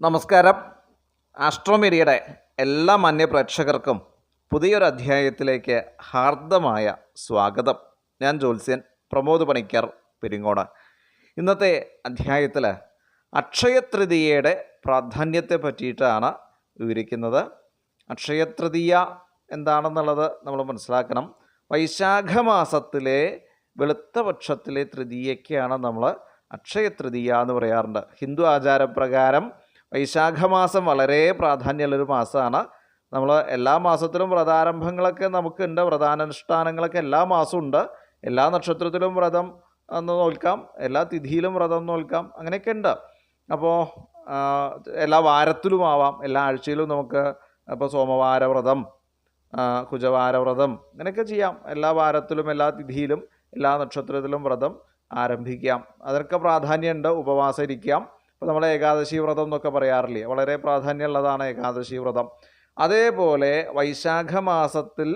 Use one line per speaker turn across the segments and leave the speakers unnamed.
നമസ്കാരം. ആസ്ട്രോമീഡിയയുടെ എല്ലാ മാന്യ പ്രേക്ഷകർക്കും പുതിയൊരു അധ്യായത്തിലേക്ക് ഹാർദമായ സ്വാഗതം. ഞാൻ ജോത്സ്യൻ പ്രമോദ് പണിക്കർ പെരിങ്ങോട്. ഇന്നത്തെ അധ്യായത്തിൽ അക്ഷയതൃതീയയുടെ പ്രാധാന്യത്തെ പറ്റിയിട്ടാണ് വിവരിക്കുന്നത്. അക്ഷയതൃതീയ എന്താണെന്നുള്ളത് നമ്മൾ മനസ്സിലാക്കണം. വൈശാഖ മാസത്തിലെ വെളുത്ത പക്ഷത്തിലെ തൃതീയയ്ക്കാണ് നമ്മൾ അക്ഷയതൃതീയ എന്ന് പറയാറുണ്ട്. ഹിന്ദു ആചാരപ്രകാരം വൈശാഖ മാസം വളരെ പ്രാധാന്യമുള്ളൊരു മാസമാണ്. നമ്മൾ എല്ലാ മാസത്തിലും വ്രതാരംഭങ്ങളൊക്കെ നമുക്കുണ്ട്. വ്രതാനുഷ്ഠാനങ്ങളൊക്കെ എല്ലാ മാസവും ഉണ്ട്. എല്ലാ നക്ഷത്രത്തിലും വ്രതം എന്ന് നോൽക്കാം. എല്ലാ തിഥിയിലും വ്രതം നോൽക്കാം. അങ്ങനെയൊക്കെ ഉണ്ട്. അപ്പോൾ എല്ലാ വാരത്തിലും ആവാം. എല്ലാ ആഴ്ചയിലും നമുക്ക് ഇപ്പോൾ സോമവാര വ്രതം കുജവാര വ്രതം അങ്ങനെയൊക്കെ ചെയ്യാം. എല്ലാ വാരത്തിലും എല്ലാ തിഥിയിലും എല്ലാ നക്ഷത്രത്തിലും വ്രതം ആരംഭിക്കാം. അതിനൊക്കെ പ്രാധാന്യമുണ്ട്. ഉപവാസം ഇരിക്കാം ഇപ്പോൾ നമ്മൾ ഏകാദശി വ്രതം എന്നൊക്കെ പറയാറില്ലേ? വളരെ പ്രാധാന്യമുള്ളതാണ് ഏകാദശി വ്രതം. അതേപോലെ വൈശാഖ മാസത്തിൽ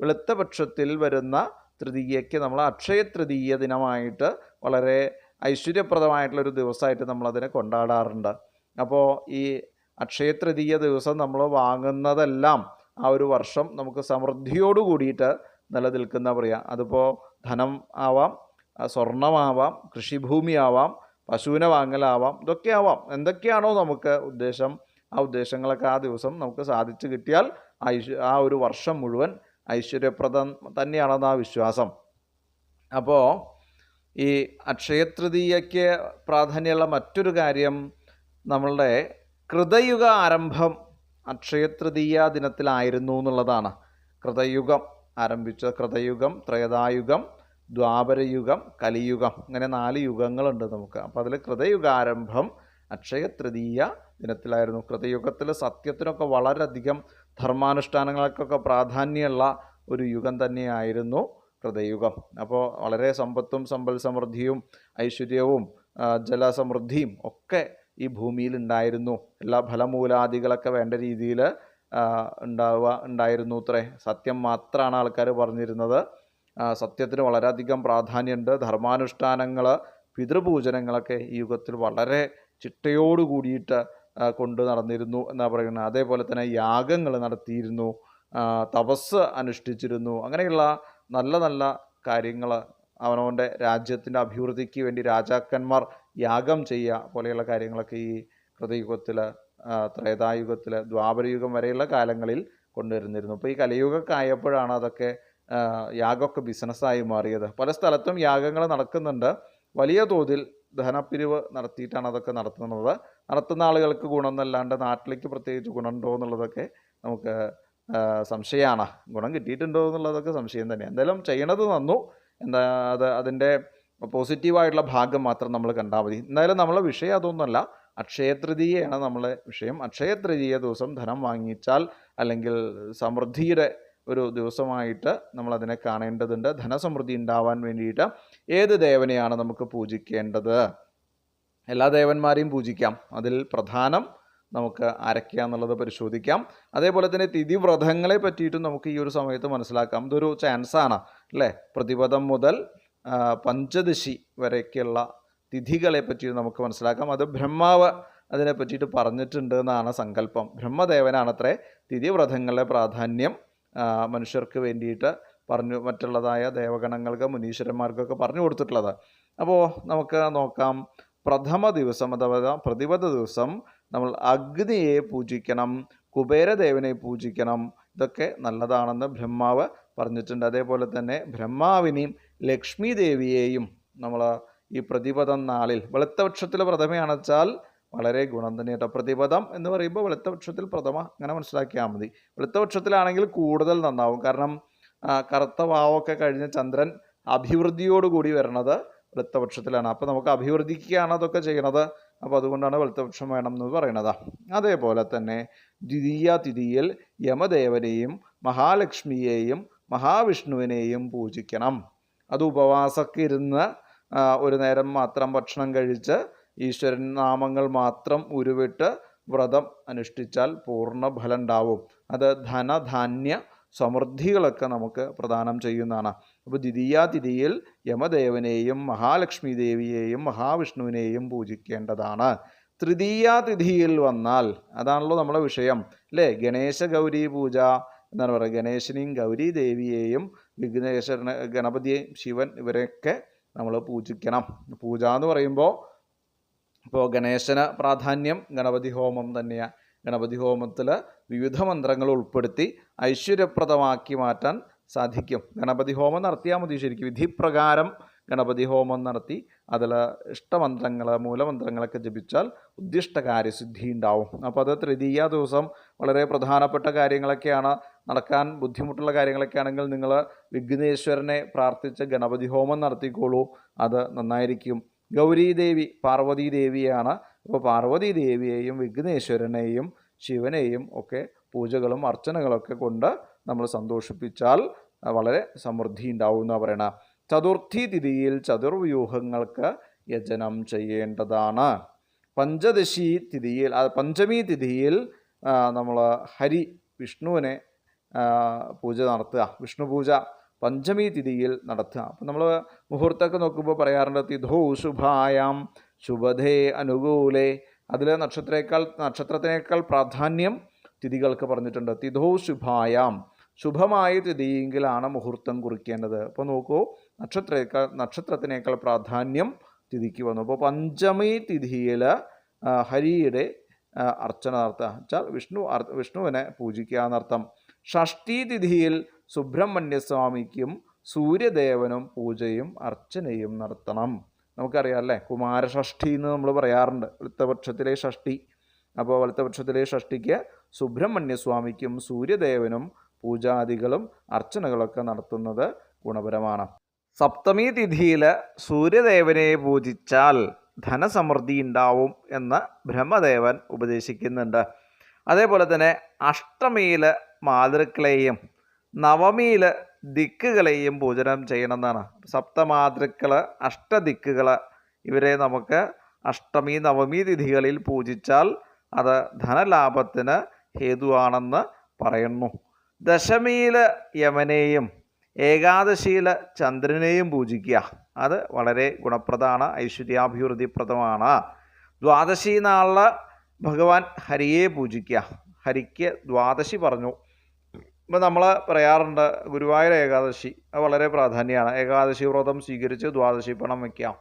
വെളുത്തപക്ഷത്തിൽ വരുന്ന തൃതീയയ്ക്ക് നമ്മൾ അക്ഷയ തൃതീയ ദിനമായിട്ട് വളരെ ഐശ്വര്യപ്രദമായിട്ടുള്ളൊരു ദിവസമായിട്ട് നമ്മളതിനെ കൊണ്ടാടാറുണ്ട്. അപ്പോൾ ഈ അക്ഷയ തൃതീയ ദിവസം നമ്മൾ വാങ്ങുന്നതെല്ലാം ആ ഒരു വർഷം നമുക്ക് സമൃദ്ധിയോട് കൂടിയിട്ട് നിലനിൽക്കുന്ന പറയാം അതിപ്പോൾ ധനം ആവാം സ്വർണമാവാം കൃഷിഭൂമി ആവാം പശുവിനെ വാങ്ങലാവാം ഇതൊക്കെ ആവാം. എന്തൊക്കെയാണോ നമുക്ക് ഉദ്ദേശം ആ ഉദ്ദേശങ്ങളൊക്കെ ആ ദിവസം നമുക്ക് സാധിച്ചു കിട്ടിയാൽ ഐശ്വ ആ ഒരു വർഷം മുഴുവൻ ഐശ്വര്യപ്രദം തന്നെയാണെന്ന് ആ വിശ്വാസം. അപ്പോൾ ഈ അക്ഷയതൃതീയയ്ക്ക് പ്രാധാന്യമുള്ള മറ്റൊരു കാര്യം നമ്മളുടെ കൃതയുഗ ആരംഭം അക്ഷയതൃതീയ ദിനത്തിലായിരുന്നു എന്നുള്ളതാണ്. കൃതയുഗം ആരംഭിച്ച കൃതയുഗം ത്രേതായുഗം ദ്വാപരയുഗം കലിയുഗം ഇങ്ങനെ നാല് യുഗങ്ങളുണ്ട് നമുക്ക്. അപ്പോൾ അതിൽ കൃതയുഗാരംഭം അക്ഷയ തൃതീയ ദിനത്തിലായിരുന്നു. കൃതയുഗത്തിൽ സത്യത്തിനൊക്കെ വളരെയധികം ധർമാനുഷ്ഠാനങ്ങൾക്കൊക്കെ പ്രാധാന്യമുള്ള ഒരു യുഗം തന്നെയായിരുന്നു കൃതയുഗം. അപ്പോൾ വളരെ സമ്പത്തും സമ്പൽ സമൃദ്ധിയും ഐശ്വര്യവും ജലസമൃദ്ധിയും ഒക്കെ ഈ ഭൂമിയിൽ ഉണ്ടായിരുന്നു എല്ലാ ഫലമൂലാദികളൊക്കെ വേണ്ട രീതിയിൽ ഉണ്ടാവുക ഉണ്ടായിരുന്നു അത്രേ സത്യം മാത്രമാണ് ആൾക്കാർ പറഞ്ഞിരുന്നത്. സത്യത്തിന് വളരെയധികം പ്രാധാന്യമുണ്ട്. ധർമാനുഷ്ഠാനങ്ങൾ പിതൃപൂജനങ്ങളൊക്കെ ഈ യുഗത്തിൽ വളരെ ചിട്ടയോട് കൂടിയിട്ട് കൊണ്ട് നടന്നിരുന്നു എന്നാണ് പറയുന്നത്. അതേപോലെ തന്നെ യാഗങ്ങൾ നടത്തിയിരുന്നു തപസ് അനുഷ്ഠിച്ചിരുന്നു. അങ്ങനെയുള്ള നല്ല നല്ല കാര്യങ്ങൾ അവനവന്റെ രാജ്യത്തിന്റെ അഭിവൃദ്ധിക്ക് വേണ്ടി രാജാക്കന്മാർ യാഗം ചെയ്യുക പോലെയുള്ള കാര്യങ്ങളൊക്കെ ഈ കൃതയുഗത്തിൽ ത്രേതായുഗത്തിൽ ദ്വാപരയുഗം വരെയുള്ള കാലങ്ങളിൽ കൊണ്ടുവരുന്നിരുന്നു. അപ്പോൾ ഈ കലിയുഗമൊക്കെ ആയപ്പോഴാണ് അതൊക്കെ യാഗമൊക്കെ ബിസിനസ്സായി മാറിയത്. പല സ്ഥലത്തും യാഗങ്ങൾ നടക്കുന്നുണ്ട്. വലിയ തോതിൽ ധനപ്പിരിവ് നടത്തിയിട്ടാണ് അതൊക്കെ നടത്തുന്നത്. നടത്തുന്ന ആളുകൾക്ക് ഗുണമെന്നല്ലാണ്ട് നാട്ടിലേക്ക് പ്രത്യേകിച്ച് ഗുണമുണ്ടോ എന്നുള്ളതൊക്കെ നമുക്ക് സംശയമാണ്. ഗുണം കിട്ടിയിട്ടുണ്ടോ എന്നുള്ളതൊക്കെ സംശയം തന്നെ. എന്തായാലും ചെയ്യണത് നന്നു. എന്താ അത് അതിന്റെ പോസിറ്റീവായിട്ടുള്ള ഭാഗം മാത്രം നമ്മൾ കണ്ടാൽ മതി. എന്തായാലും നമ്മളെ വിഷയം അതൊന്നുമല്ല. അക്ഷയതൃതീയയാണ് നമ്മളെ വിഷയം. അക്ഷയതൃതീയ ദിവസം ധനം വാങ്ങിച്ചാൽ അല്ലെങ്കിൽ സമൃദ്ധിയുടെ ഒരു ദിവസമായിട്ട് നമ്മളതിനെ കാണേണ്ടതുണ്ട്. ധനസമൃദ്ധി ഉണ്ടാവാൻ വേണ്ടിയിട്ട് ഏത് ദേവനെയാണ് നമുക്ക് പൂജിക്കേണ്ടത്? എല്ലാ ദേവന്മാരെയും പൂജിക്കാം. അതിൽ പ്രധാനം നമുക്ക് അരയ്ക്കുക എന്നുള്ളത് പരിശോധിക്കാം. അതേപോലെ തന്നെ തിഥിവ്രതങ്ങളെ പറ്റിയിട്ടും നമുക്ക് ഈ ഒരു സമയത്ത് മനസ്സിലാക്കാം. ഇതൊരു ചാൻസാണ് അല്ലേ? പ്രതിപദം മുതൽ പഞ്ചദശി വരയ്ക്കുള്ള തിഥികളെ പറ്റി നമുക്ക് മനസ്സിലാക്കാം. അത് ബ്രഹ്മാവ് അതിനെ പറ്റിയിട്ട് പറഞ്ഞിട്ടുണ്ട് എന്നാണ് സങ്കല്പം. ബ്രഹ്മദേവനാണത്രേ തിഥിവ്രതങ്ങളുടെ പ്രാധാന്യം മനുഷ്യർക്ക് വേണ്ടിയിട്ട് പറഞ്ഞു മറ്റുള്ളതായ ദേവഗണങ്ങൾക്ക് മുനീശ്വരന്മാർക്കൊക്കെ പറഞ്ഞു കൊടുത്തിട്ടുള്ളത്. അപ്പോൾ നമുക്ക് നോക്കാം. പ്രഥമ ദിവസം അഥവാ പ്രതിപദ ദിവസം നമ്മൾ അഗ്നിയെ പൂജിക്കണം കുബേരദേവനെ പൂജിക്കണം. ഇതൊക്കെ നല്ലതാണെന്ന് ബ്രഹ്മാവ് പറഞ്ഞിട്ടുണ്ട്. അതേപോലെ തന്നെ ബ്രഹ്മാവിനെയും ലക്ഷ്മി ദേവിയെയും നമ്മൾ ഈ പ്രതിപദം നാളിൽ വെളുത്തപക്ഷത്തിൽ പ്രഥമയാണെന്ന് വെച്ചാൽ വളരെ ഗുണം തന്നെ കേട്ടോ. പ്രതിപദം എന്ന് പറയുമ്പോൾ വെളുത്തപക്ഷത്തിൽ പ്രഥമ അങ്ങനെ മനസ്സിലാക്കിയാൽ മതി. വെളുത്തപക്ഷത്തിലാണെങ്കിൽ കൂടുതൽ നന്നാവും. കാരണം കറുത്ത വാവൊക്കെ കഴിഞ്ഞ ചന്ദ്രൻ അഭിവൃദ്ധിയോടുകൂടി വരണത് വെളുത്തപക്ഷത്തിലാണ്. അപ്പോൾ നമുക്ക് അഭിവൃദ്ധിക്കാണ് അതൊക്കെ ചെയ്യണത്. അപ്പോൾ അതുകൊണ്ടാണ് വെളുത്തപക്ഷം വേണം എന്ന് പറയണത്. അതേപോലെ തന്നെ ദ്വിതീയ തിഥിയിൽ യമദേവനെയും മഹാലക്ഷ്മിയെയും മഹാവിഷ്ണുവിനെയും പൂജിക്കണം. അത് ഉപവാസമൊക്കെ ഇരുന്ന് ഒരു നേരം മാത്രം ഭക്ഷണം കഴിച്ച് ഈശ്വരൻ നാമങ്ങൾ മാത്രം ഉരുവിട്ട് വ്രതം അനുഷ്ഠിച്ചാൽ പൂർണ ഫലം ഉണ്ടാവും അത് ധനധാന്യ സമൃദ്ധികളൊക്കെ നമുക്ക് പ്രദാനം ചെയ്യുന്നതാണ്. അപ്പോൾ ദ്വിതീയാതിഥിയിൽ യമദേവനെയും മഹാലക്ഷ്മി ദേവിയെയും മഹാവിഷ്ണുവിനെയും പൂജിക്കേണ്ടതാണ്. തൃതീയാതിഥിയിൽ വന്നാൽ അതാണല്ലോ നമ്മുടെ വിഷയം അല്ലേ? ഗണേശ ഗൗരി പൂജ എന്താണ് പറയുക. ഗണേശനെയും ഗൗരി ദേവിയെയും വിഘ്നേശ്വരനെ ഗണപതിയെയും ശിവൻ ഇവരെയൊക്കെ നമ്മൾ പൂജിക്കണം. പൂജ എന്ന് പറയുമ്പോൾ ഇപ്പോൾ ഗണേശന പ്രാധാന്യം ഗണപതി ഹോമം തന്നെയാണ് ഗണപതി ഹോമത്തിൽ വിവിധ മന്ത്രങ്ങൾ ഉൾപ്പെടുത്തി ഐശ്വര്യപ്രദമാക്കി മാറ്റാൻ സാധിക്കും. ഗണപതി ഹോമം നടത്തിയാൽ മതി ശരിക്കും. വിധിപ്രകാരം ഗണപതി ഹോമം നടത്തി അതിൽ ഇഷ്ടമന്ത്രങ്ങൾ മൂലമന്ത്രങ്ങളൊക്കെ ജപിച്ചാൽ ഉദ്ദിഷ്ട കാര്യസിദ്ധി ഉണ്ടാവും അപ്പോൾ അത് തൃതീയ ദിവസം വളരെ പ്രധാനപ്പെട്ട കാര്യങ്ങളൊക്കെയാണ്. നടക്കാൻ ബുദ്ധിമുട്ടുള്ള കാര്യങ്ങളൊക്കെ ആണെങ്കിൽ നിങ്ങൾ വിഘ്നേശ്വരനെ പ്രാർത്ഥിച്ച് ഗണപതി ഹോമം നടത്തിക്കോളൂ. അത് നന്നായിരിക്കും. ഗൗരീദേവി പാർവതീദേവിയാണ്. അപ്പോൾ പാർവതീദേവിയെയും വിഘ്നേശ്വരനെയും ശിവനെയും ഒക്കെ പൂജകളും അർച്ചനകളൊക്കെ കൊണ്ട് നമ്മൾ സന്തോഷിപ്പിച്ചാൽ വളരെ സമൃദ്ധി ഉണ്ടാവും എന്ന് പറയണ ചതുർത്ഥി തിഥിയിൽ ചതുർവ്യൂഹങ്ങൾക്ക് യജനം ചെയ്യേണ്ടതാണ്. പഞ്ചദശി തിഥിയിൽ പഞ്ചമി തിഥിയിൽ നമ്മൾ ഹരി വിഷ്ണുവിനെ പൂജ നടത്തുക. വിഷ്ണു പൂജ പഞ്ചമി തിഥിയിൽ നടത്തുക. അപ്പം നമ്മൾ മുഹൂർത്തമൊക്കെ നോക്കുമ്പോൾ പറയാറുണ്ട് തിഥോ ശുഭായാം ശുഭധേ അനുകൂലേ. അതിൽ നക്ഷത്രേക്കാൾ നക്ഷത്രത്തിനേക്കാൾ പ്രാധാന്യം തിഥികൾക്ക് പറഞ്ഞിട്ടുണ്ട്. തിഥോ ശുഭായാം. ശുഭമായ തിഥിയെങ്കിലാണ് മുഹൂർത്തം കുറിക്കേണ്ടത്. അപ്പോൾ നോക്കൂ നക്ഷത്രേക്കാൾ നക്ഷത്രത്തിനേക്കാൾ പ്രാധാന്യം തിഥിക്ക് വന്നു. അപ്പോൾ പഞ്ചമി തിഥിയിൽ ഹരിയുടെ അർച്ചന നടത്തുക. വിഷ്ണു വിഷ്ണുവിനെ പൂജിക്കുക എന്നർത്ഥം. ഷഷ്ടി തിഥിയിൽ സുബ്രഹ്മണ്യസ്വാമിക്കും സൂര്യദേവനും പൂജയും അർച്ചനയും നടത്തണം. നമുക്കറിയാം അല്ലേ? കുമാരഷഷ്ഠി എന്ന് നമ്മൾ പറയാറുണ്ട്. വൃത്തപക്ഷത്തിലെ ഷഷ്ഠി അപ്പോൾ വലത്തപക്ഷത്തിലെ ഷഷ്ഠിക്ക് സുബ്രഹ്മണ്യസ്വാമിക്കും സൂര്യദേവനും പൂജാദികളും അർച്ചനകളൊക്കെ നടത്തുന്നത് ഗുണപരമാണ്. സപ്തമി തിഥിയിൽ സൂര്യദേവനെ പൂജിച്ചാൽ ധനസമൃദ്ധി ഉണ്ടാവും എന്ന് ബ്രഹ്മദേവൻ ഉപദേശിക്കുന്നുണ്ട്. അതേപോലെ തന്നെ അഷ്ടമിയിൽ മാതൃക്കളെയും നവമിയിൽ ദിക്കുകളെയും പൂജനം ചെയ്യണമെന്നാണ്. സപ്തമാതൃക്കൾ അഷ്ടദിക്കുകൾ ഇവരെ നമുക്ക് അഷ്ടമി നവമി തിഥികളിൽ പൂജിച്ചാൽ അത് ധനലാഭത്തിന് ഹേതുവാണെന്ന് പറയുന്നു. ദശമിയിൽ യമനെയും ഏകാദശിയിൽ ചന്ദ്രനെയും പൂജിക്കുക. അത് വളരെ ഗുണപ്രദമാണ് ഐശ്വര്യാഭിവൃദ്ധിപ്രദമാണ്. ദ്വാദശി നാളിൽ ഭഗവാൻ ഹരിയെ പൂജിക്കുക. ഹരിക്ക് ദ്വാദശി പറഞ്ഞു. ഇപ്പം നമ്മൾ പറയാറുണ്ട് ഗുരുവായൂർ ഏകാദശി അത് വളരെ പ്രാധാന്യമാണ്. ഏകാദശി വ്രതം സ്വീകരിച്ച് ദ്വാദശി പണം വയ്ക്കാം.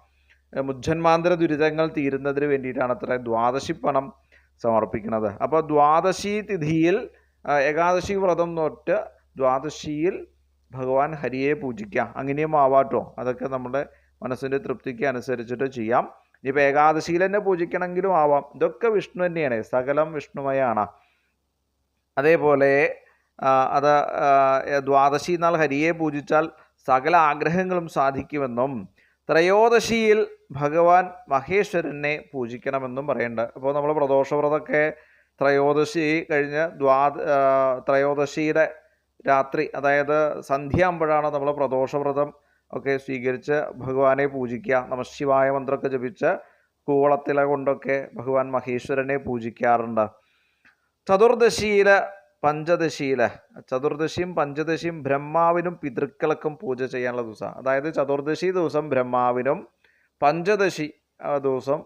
മുജ്ജന്മാന്തര ദുരിതങ്ങൾ തീരുന്നതിന് വേണ്ടിയിട്ടാണ് അത്ര ദ്വാദശി പണം സമർപ്പിക്കുന്നത്. അപ്പോൾ ദ്വാദശി തിഥിയിൽ ഏകാദശി വ്രതം തൊട്ട് ദ്വാദശിയിൽ ഭഗവാൻ ഹരിയെ പൂജിക്കാം. അങ്ങനെയും ആവാട്ടോ. അതൊക്കെ നമ്മുടെ മനസ്സിന്റെ തൃപ്തിക്ക് അനുസരിച്ചിട്ട് ചെയ്യാം. ഇനിയിപ്പോൾ ഏകാദശിയിൽ തന്നെ പൂജിക്കണമെങ്കിലും ആവാം. ഇതൊക്കെ വിഷ്ണു തന്നെയാണ്. സകലം വിഷ്ണുമയാണ്. അതേപോലെ അത് ദ്വാദശി നാൾ ഹരിയെ പൂജിച്ചാൽ സകല ആഗ്രഹങ്ങളും സാധിക്കുമെന്നും ത്രയോദശിയിൽ ഭഗവാൻ മഹേശ്വരനെ പൂജിക്കണമെന്നും പറയുന്നുണ്ട് അപ്പോൾ നമ്മൾ പ്രദോഷവ്രതമൊക്കെ ത്രയോദശി കഴിഞ്ഞ് ദ്വാദ ത്രയോദശിയുടെ രാത്രി അതായത് സന്ധ്യാകുമ്പോഴാണ് നമ്മൾ പ്രദോഷവ്രതം ഒക്കെ സ്വീകരിച്ച് ഭഗവാനെ പൂജിക്കുക. നമശിവായ മന്ത്രമൊക്കെ ജപിച്ച് കൂവളത്തില കൊണ്ടൊക്കെ ഭഗവാൻ മഹേശ്വരനെ പൂജിക്കാറുണ്ട്. ചതുർദശിയിൽ പഞ്ചദശിയിൽ ചതുർദശിയും പഞ്ചദശിയും ബ്രഹ്മാവിനും പിതൃക്കളക്കും പൂജ ചെയ്യാനുള്ള ദിവസമാണ് അതായത് ചതുർദശി ദിവസം ബ്രഹ്മാവിനും പഞ്ചദശി ദിവസം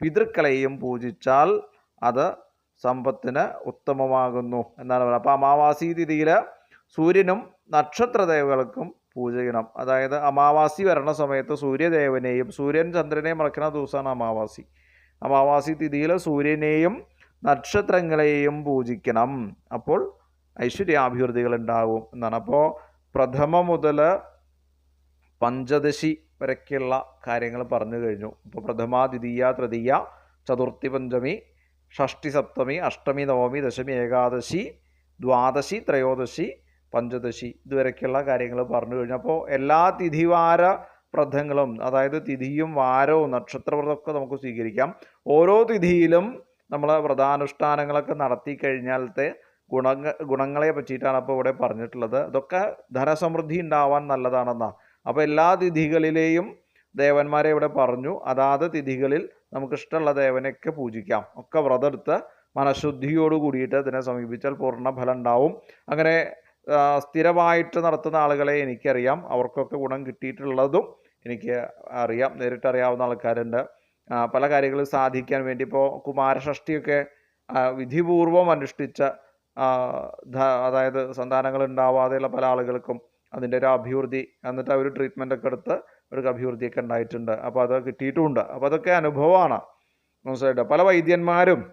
പിതൃക്കളെയും പൂജിച്ചാൽ അത് സമ്പത്തിന് ഉത്തമമാകുന്നു എന്നാണ് പറയുന്നത്. അപ്പോൾ അമാവാസി തിഥിയിൽ സൂര്യനും നക്ഷത്രദേവകൾക്കും പൂജ ചെയ്യണം. അതായത് അമാവാസി വരണ സമയത്ത് സൂര്യദേവനെയും സൂര്യൻ ചന്ദ്രനെയും മറക്കുന്ന ദിവസമാണ് അമാവാസി. അമാവാസി തിഥിയിൽ സൂര്യനെയും നക്ഷത്രങ്ങളെയും പൂജിക്കണം. അപ്പോൾ ഐശ്വര്യാഭിവൃദ്ധികൾ ഉണ്ടാകും എന്നാണ്. അപ്പോൾ പ്രഥമ മുതൽ പഞ്ചദശി വരയ്ക്കുള്ള കാര്യങ്ങൾ പറഞ്ഞു കഴിഞ്ഞു. ഇപ്പോൾ പ്രഥമ ദ്വിതീയ തൃതീയ ചതുർത്ഥി പഞ്ചമി ഷഷ്ടി സപ്തമി അഷ്ടമി നവമി ദശമി ഏകാദശി ദ്വാദശി ത്രയോദശി പഞ്ചദശി ഇതുവരെയൊക്കെയുള്ള കാര്യങ്ങൾ പറഞ്ഞു കഴിഞ്ഞു. അപ്പോൾ എല്ലാ തിഥിവാര വ്രതങ്ങളും അതായത് തിഥിയും വാരവും നക്ഷത്രവ്രതമൊക്കെ നമുക്ക് സ്വീകരിക്കാം. ഓരോ തിഥിയിലും നമ്മൾ വ്രതാനുഷ്ഠാനങ്ങളൊക്കെ നടത്തി കഴിഞ്ഞാലത്തെ ഗുണങ്ങ ഗുണങ്ങളെ പറ്റിയിട്ടാണ് അപ്പോൾ ഇവിടെ പറഞ്ഞിട്ടുള്ളത്. അതൊക്കെ ധനസമൃദ്ധി ഉണ്ടാവാൻ നല്ലതാണെന്നാണ് അപ്പോൾ എല്ലാ തിഥികളിലെയും ദേവന്മാരെ ഇവിടെ പറഞ്ഞു. അതാത് തിഥികളിൽ നമുക്ക് ഇഷ്ടമുള്ള ദേവനെയൊക്കെ പൂജിക്കാം. ഒക്കെ വ്രതം എടുത്ത് മനഃശുദ്ധിയോട് കൂടിയിട്ട് അതിനെ സമീപിച്ചാൽ പൂർണ ഫലം ഉണ്ടാവും. അങ്ങനെ സ്ഥിരമായിട്ട് നടത്തുന്ന ആളുകളെ എനിക്കറിയാം. അവർക്കൊക്കെ ഗുണം കിട്ടിയിട്ടുള്ളതും എനിക്ക് അറിയാം. നേരിട്ടറിയാവുന്ന ആൾക്കാരുണ്ട്. പല കാര്യങ്ങളും സാധിക്കാൻ വേണ്ടി ഇപ്പോൾ കുമാരഷഷ്ടിയൊക്കെ വിധിപൂർവം അനുഷ്ഠിച്ച അതായത് സന്താനങ്ങൾ ഉണ്ടാവാതെയുള്ള പല ആളുകൾക്കും അതിന്റെ ഒരു അഭിവൃദ്ധി എന്നിട്ട് ഒരു ട്രീറ്റ്മെന്റ് ഒക്കെ എടുത്ത് ഒരു അഭിവൃദ്ധിയൊക്കെ ഉണ്ടായിട്ടുണ്ട്. അപ്പോൾ അത് കിട്ടിയിട്ടുമുണ്ട്. അപ്പോൾ അതൊക്കെ അനുഭവമാണ്. മനസ്സിലായിട്ട് പല വൈദ്യന്മാരും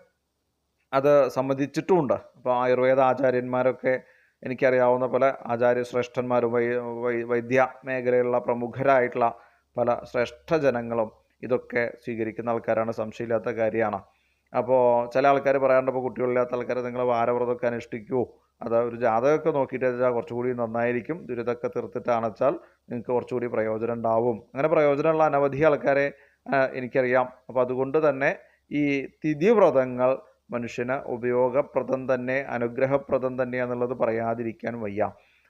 അത് സമ്മതിച്ചിട്ടുമുണ്ട്. അപ്പോൾ ആയുർവേദ ആചാര്യന്മാരൊക്കെ എനിക്കറിയാവുന്ന പല ആചാര്യ ശ്രേഷ്ഠന്മാരും വൈ- വൈദ്യ മേഖലയിലുള്ള പ്രമുഖരായിട്ടുള്ള പല ശ്രേഷ്ഠ ജനങ്ങളും ഇതൊക്കെ സ്വീകരിക്കുന്ന ആൾക്കാരാണ്. സംശയമില്ലാത്ത കാര്യമാണ്. അപ്പോൾ ചില ആൾക്കാർ പറയാറുണ്ട് ഇപ്പോൾ കുട്ടികളില്ലാത്ത ആൾക്കാർ നിങ്ങൾ വാരവ്രതമൊക്കെ അനുഷ്ഠിക്കുമോ അത് ഒരു ജാതകമൊക്കെ നോക്കിയിട്ട് വെച്ചാൽ കുറച്ചുകൂടി നന്നായിരിക്കും. ദുരിതമൊക്കെ തീർത്തിട്ട് വെച്ചാൽ നിങ്ങൾക്ക് കുറച്ചുകൂടി പ്രയോജനം ഉണ്ടാവും. അങ്ങനെ പ്രയോജനമുള്ള അനവധി ആൾക്കാരെ എനിക്കറിയാം. അപ്പോൾ അതുകൊണ്ട് തന്നെ ഈ തിഥിവ്രതങ്ങൾ മനുഷ്യന് ഉപയോഗപ്രദം തന്നെ അനുഗ്രഹപ്രദം തന്നെയാണെന്നുള്ളത് പറയാതിരിക്കാൻ വയ്യ.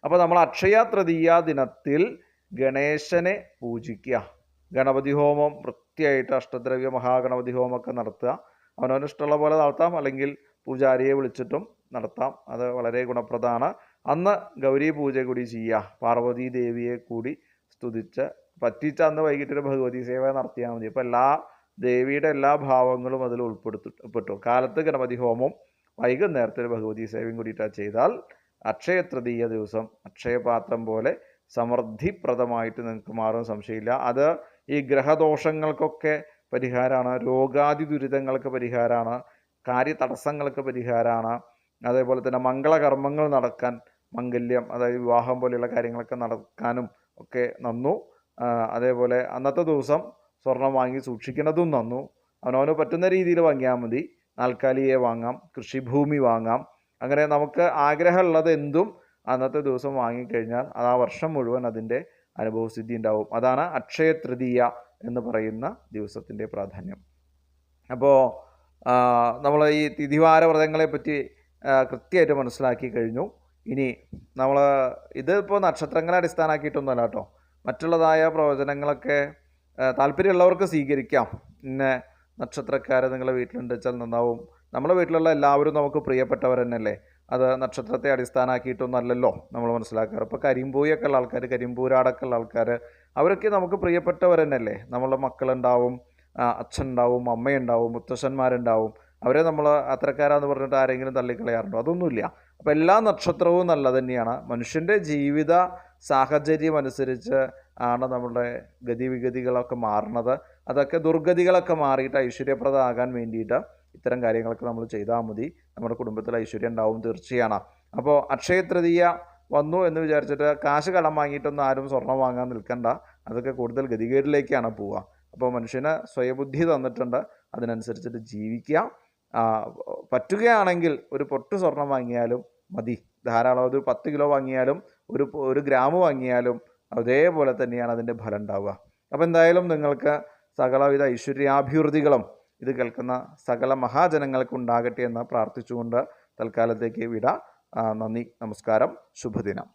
അപ്പോൾ നമ്മൾ അക്ഷയ തൃതീയ ദിനത്തിൽ ഗണേശനെ പൂജിക്കുക. ഗണപതി ഹോമം വൃത്തിയായിട്ട് അഷ്ടദ്രവ്യ മഹാഗണപതി ഹോമമൊക്കെ നടത്തുക. അവനവന് ഇഷ്ടമുള്ള പോലെ നടത്താം. അല്ലെങ്കിൽ പൂജാരിയെ വിളിച്ചിട്ടും നടത്താം. അത് വളരെ ഗുണപ്രദമാണ്. അന്ന് ഗൗരി പൂജ കൂടി ചെയ്യുക. പാർവതി ദേവിയെ കൂടി സ്തുതിച്ച് പറ്റിച്ച അന്ന് വൈകിട്ടൊരു ഭഗവതി സേവ നടത്തിയാൽ മതി. അപ്പോൾ എല്ലാ ദേവിയുടെ എല്ലാ ഭാവങ്ങളും അതിൽ ഉൾപ്പെടുത്തിപ്പെട്ടു കാലത്ത് ഗണപതി ഹോമം വൈകുന്നേരത്തെ ഒരു ഭഗവതി സേവയും കൂടിയിട്ടാണ് ചെയ്താൽ അക്ഷയ തൃതീയ ദിവസം അക്ഷയപാത്രം പോലെ സമൃദ്ധിപ്രദമായിട്ട് നിങ്ങൾക്ക് മാറും സംശയമില്ല. അത് ഈ ഗ്രഹദോഷങ്ങൾക്കൊക്കെ പരിഹാരമാണ് രോഗാദി ദുരിതങ്ങൾക്ക് പരിഹാരമാണ് കാര്യതടസ്സങ്ങൾക്ക് പരിഹാരമാണ് അതേപോലെ തന്നെ മംഗളകർമ്മങ്ങൾ നടക്കാൻ മംഗല്യം അതായത് വിവാഹം പോലെയുള്ള കാര്യങ്ങളൊക്കെ നടക്കാനും ഒക്കെ നന്നു. അതേപോലെ അന്നത്തെ ദിവസം സ്വർണം വാങ്ങി സൂക്ഷിക്കുന്നതും നന്നു. അവനവന് പറ്റുന്ന രീതിയിൽ വാങ്ങിയാൽ മതി. നാൽക്കാലിയെ വാങ്ങാം കൃഷിഭൂമി വാങ്ങാം. അങ്ങനെ നമുക്ക് ആഗ്രഹമുള്ളത് എന്തും അന്നത്തെ ദിവസം വാങ്ങിക്കഴിഞ്ഞാൽ അത് ആ വർഷം മുഴുവൻ അതിന്റെ അനുഭവസിദ്ധി ഉണ്ടാവും അതാണ് അക്ഷയ തൃതീയ എന്ന് പറയുന്ന ദിവസത്തിന്റെ പ്രാധാന്യം. അപ്പോൾ നമ്മൾ ഈ തിഥിവാര വ്രതങ്ങളെ പറ്റി കൃത്യമായിട്ട് മനസ്സിലാക്കി കഴിഞ്ഞു. ഇനി നമ്മൾ ഇതിപ്പോൾ നക്ഷത്രങ്ങളെ അടിസ്ഥാനമാക്കിയിട്ടൊന്നുമല്ല കേട്ടോ. മറ്റുള്ളതായ പ്രവചനങ്ങളൊക്കെ താല്പര്യമുള്ളവർക്ക് സ്വീകരിക്കാം. പിന്നെ നക്ഷത്രക്കാരെ നിങ്ങളുടെ വീട്ടിലുണ്ട് വെച്ചാൽ നന്നാവും. നമ്മുടെ വീട്ടിലുള്ള എല്ലാവരും നമുക്ക് പ്രിയപ്പെട്ടവർ തന്നെയല്ലേ? അത് നക്ഷത്രത്തെ അടിസ്ഥാനമാക്കിയിട്ടൊന്നല്ലല്ലോ നമ്മൾ മനസ്സിലാക്കാറ്. ഇപ്പോൾ കരിമ്പൂയൊക്കെ ഉള്ള ആൾക്കാർ കരിമ്പൂരാടൊക്കെ ഉള്ള ആൾക്കാർ അവരൊക്കെ നമുക്ക് പ്രിയപ്പെട്ടവർ തന്നെയല്ലേ നമ്മളുടെ മക്കളുണ്ടാവും അച്ഛനുണ്ടാവും അമ്മയുണ്ടാവും മുത്തശ്ശന്മാരുണ്ടാവും. അവരെ നമ്മൾ അത്തരക്കാരാന്ന് പറഞ്ഞിട്ട് ആരെങ്കിലും തള്ളിക്കളയാറുണ്ടോ? അതൊന്നുമില്ല. അപ്പോൾ എല്ലാ നക്ഷത്രവും നല്ല തന്നെയാണ്. മനുഷ്യന്റെ ജീവിത സാഹചര്യം അനുസരിച്ച് ആണ് നമ്മളുടെ ഗതിവിഗതികളൊക്കെ മാറുന്നത്. അതൊക്കെ ദുർഗതികളൊക്കെ മാറിയിട്ട് ഐശ്വര്യപ്രദമാകാൻ വേണ്ടിയിട്ട് ഇത്തരം കാര്യങ്ങളൊക്കെ നമ്മൾ ചെയ്താൽ മതി. നമ്മുടെ കുടുംബത്തിൽ ഐശ്വര്യം ഉണ്ടാവും തീർച്ചയാണ്. അപ്പോൾ അക്ഷയ തൃതീയ വന്നു എന്ന് വിചാരിച്ചിട്ട് കാശ് കടം വാങ്ങിയിട്ടൊന്നും ആരും സ്വർണം വാങ്ങാൻ നിൽക്കണ്ട. അതൊക്കെ കൂടുതൽ ഗതികേടിലേക്കാണ് പോവുക. അപ്പോൾ മനുഷ്യന് സ്വയബുദ്ധി തന്നിട്ടുണ്ട്. അതിനനുസരിച്ചിട്ട് ജീവിക്കുക. പറ്റുകയാണെങ്കിൽ ഒരു പൊട്ട് സ്വർണം വാങ്ങിയാലും മതി. ധാരാളം ഒരു പത്ത് കിലോ വാങ്ങിയാലും ഒരു ഒരു ഗ്രാം വാങ്ങിയാലും അതേപോലെ തന്നെയാണ് അതിന്റെ ഫലം ഉണ്ടാവുക. അപ്പോൾ എന്തായാലും നിങ്ങൾക്ക് സകലവിധ ഐശ്വര്യാഭിവൃദ്ധികളും ഇത് കേൾക്കുന്ന സകല മഹാജനങ്ങൾക്ക് ഉണ്ടാകട്ടെ എന്ന് പ്രാർത്ഥിച്ചുകൊണ്ട് തൽക്കാലത്തേക്ക് വിട. നന്ദി നമസ്കാരം ശുഭദിനം.